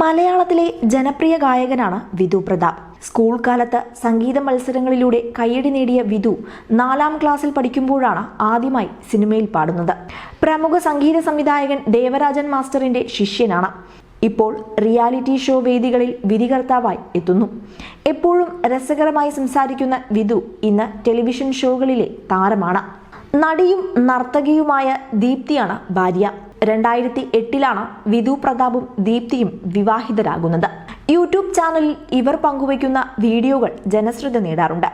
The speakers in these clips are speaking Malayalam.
മലയാളത്തിലെ ജനപ്രിയ ഗായകനാണ് വിധു പ്രതാപ്. സ്കൂൾ കാലത്ത് സംഗീത മത്സരങ്ങളിലൂടെ കയ്യടി നേടിയ വിധു നാലാം ക്ലാസ്സിൽ പഠിക്കുമ്പോഴാണ് ആദ്യമായി സിനിമയിൽ പാടുന്നത്. പ്രമുഖ സംഗീത സംവിധായകൻ ദേവരാജൻ മാസ്റ്ററിന്റെ ശിഷ്യനാണ്. ഇപ്പോൾ റിയാലിറ്റി ഷോ വേദികളിൽ വിധികർത്താവായി എത്തുന്നു. എപ്പോഴും രസകരമായി സംസാരിക്കുന്ന വിധു ഇന്ന് ടെലിവിഷൻ ഷോകളിലെ താരമാണ്. നടിയും നർത്തകിയുമായ ദീപ്തിയാണ് ഭാര്യ. രണ്ടായിരത്തി എട്ടിലാണ് വിധു പ്രതാപും ദീപ്തിയും വിവാഹിതരാകുന്നത്. യൂട്യൂബ് ചാനലിൽ ഇവർ പങ്കുവയ്ക്കുന്ന വീഡിയോകൾ ജനശ്രദ്ധ നേടാറുണ്ട്.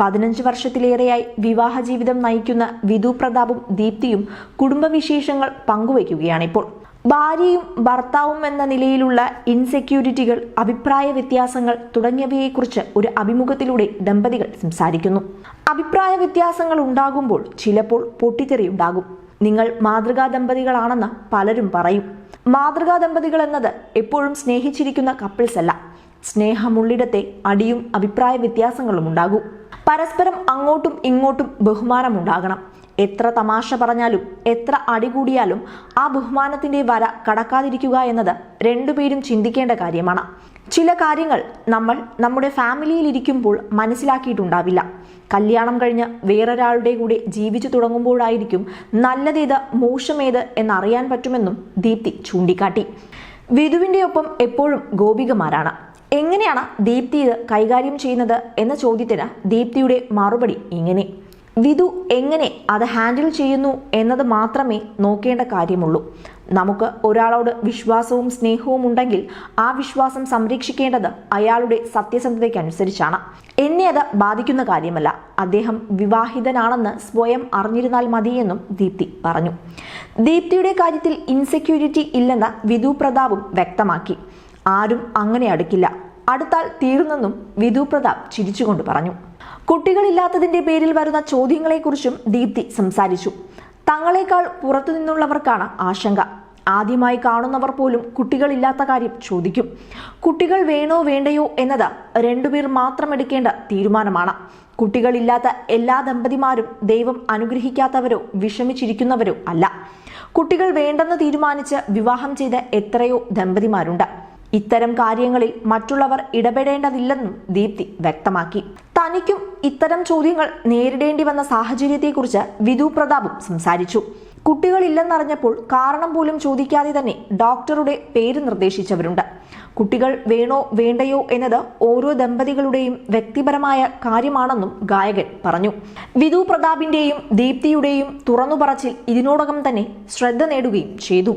പതിനഞ്ച് വർഷത്തിലേറെയായി വിവാഹ ജീവിതം നയിക്കുന്ന വിധു പ്രതാപും ദീപ്തിയും കുടുംബവിശേഷങ്ങൾ പങ്കുവയ്ക്കുകയാണിപ്പോൾ. ഭാര്യയും ഭർത്താവും എന്ന നിലയിലുള്ള ഇൻസെക്യൂരിറ്റികൾ അഭിപ്രായ വ്യത്യാസങ്ങൾ തുടങ്ങിയവയെക്കുറിച്ച് ഒരു അഭിമുഖത്തിലൂടെ ദമ്പതികൾ സംസാരിക്കുന്നു. അഭിപ്രായ വ്യത്യാസങ്ങൾ ഉണ്ടാകുമ്പോൾ ചിലപ്പോൾ പൊട്ടിത്തെറിയുണ്ടാകും നിങ്ങൾ മാതൃകാ ദമ്പതികളാണെന്ന് പലരും പറയും. മാതൃകാ ദമ്പതികൾ എന്നത് എപ്പോഴും സ്നേഹിച്ചിരിക്കുന്ന കപ്പിൾസ് അല്ല. സ്നേഹമുള്ളിടത്തെ അടിയും അഭിപ്രായ വ്യത്യാസങ്ങളും ഉണ്ടാകും. പരസ്പരം അങ്ങോട്ടും ഇങ്ങോട്ടും ബഹുമാനം ഉണ്ടാകണം. എത്ര തമാശ പറഞ്ഞാലും എത്ര അടികൂടിയാലും ആ ബഹുമാനത്തിന്റെ വര കടക്കാതിരിക്കുക എന്നത് രണ്ടുപേരും ചിന്തിക്കേണ്ട കാര്യമാണ്. ചില കാര്യങ്ങൾ നമ്മൾ നമ്മുടെ ഫാമിലിയിൽ ഇരിക്കുമ്പോൾ മനസ്സിലാക്കിയിട്ടുണ്ടാവില്ല. കല്യാണം കഴിഞ്ഞ് വേറൊരാളുടെ കൂടെ ജീവിച്ചു തുടങ്ങുമ്പോഴായിരിക്കും നല്ലതേത് മോശമേത് എന്നറിയാൻ പറ്റുമെന്നും ദീപ്തി ചൂണ്ടിക്കാട്ടി. വിധുവിന്റെ ഒപ്പം എപ്പോഴും ഗോപികമാരാണ്. എങ്ങനെയാണ് ദീപ്തി ഇത് കൈകാര്യം ചെയ്യുന്നത് എന്ന ചോദ്യത്തിന് ദീപ്തിയുടെ മറുപടി ഇങ്ങനെ. വിധു എങ്ങനെ അത് ഹാൻഡിൽ ചെയ്യുന്നു എന്നത് മാത്രമേ നോക്കേണ്ട കാര്യമുള്ളൂ. നമുക്ക് ഒരാളോട് വിശ്വാസവും സ്നേഹവും ഉണ്ടെങ്കിൽ ആ വിശ്വാസം സംരക്ഷിക്കേണ്ടത് അയാളുടെ സത്യസന്ധതയ്ക്കനുസരിച്ചാണ്. എന്നെ അത് ബാധിക്കുന്ന കാര്യമല്ല. അദ്ദേഹം വിവാഹിതനാണെന്ന് സ്വയം അറിഞ്ഞിരുന്നാൽ മതിയെന്നും ദീപ്തി പറഞ്ഞു. ദീപ്തിയുടെ കാര്യത്തിൽ ഇൻസെക്യൂരിറ്റി ഇല്ലെന്ന് വിധു പ്രതാപും വ്യക്തമാക്കി. ആരും അങ്ങനെ അടുക്കില്ല. അടുത്താൽ തീർന്നെന്നും വിധു പ്രതാപ് ചിരിച്ചുകൊണ്ട് പറഞ്ഞു. കുട്ടികളില്ലാത്തതിന്റെ പേരിൽ വരുന്ന ചോദ്യങ്ങളെക്കുറിച്ചും ദീപ്തി സംസാരിച്ചു. തങ്ങളെക്കാൾ പുറത്തു നിന്നുള്ളവർക്കാണ് ആശങ്ക. ആദ്യമായി കാണുന്നവർ പോലും കുട്ടികളില്ലാത്ത കാര്യം ചോദിക്കും. കുട്ടികൾ വേണോ വേണ്ടയോ എന്നത് രണ്ടുപേർ മാത്രം എടുക്കേണ്ട തീരുമാനമാണ്. കുട്ടികളില്ലാത്ത എല്ലാ ദമ്പതിമാരും ദൈവം അനുഗ്രഹിക്കാത്തവരോ വിഷമിച്ചിരിക്കുന്നവരോ അല്ല. കുട്ടികൾ വേണ്ടെന്ന് തീരുമാനിച്ച് വിവാഹം ചെയ്ത എത്രയോ ദമ്പതിമാരുണ്ട്. ഇത്തരം കാര്യങ്ങളിൽ മറ്റുള്ളവർ ഇടപെടേണ്ടതില്ലെന്നും ദീപ്തി വ്യക്തമാക്കി. തനിക്കും ഇത്തരം ചോദ്യങ്ങൾ നേരിടേണ്ടി വന്ന സാഹചര്യത്തെക്കുറിച്ച് വിധു പ്രതാപും സംസാരിച്ചു. കുട്ടികളില്ലെന്നറിഞ്ഞപ്പോൾ കാരണം പോലും ചോദിക്കാതെ തന്നെ ഡോക്ടറുടെ പേര് നിർദ്ദേശിച്ചവരുണ്ട്. കുട്ടികൾ വേണോ വേണ്ടയോ എന്നത് ഓരോ ദമ്പതികളുടെയും വ്യക്തിപരമായ കാര്യമാണെന്നും ഗായകൻ പറഞ്ഞു. വിധു പ്രതാപിന്റെയും ദീപ്തിയുടെയും തുറന്നുപറച്ചിൽ ഇതിനോടകം തന്നെ ശ്രദ്ധ നേടുകയും ചെയ്തു.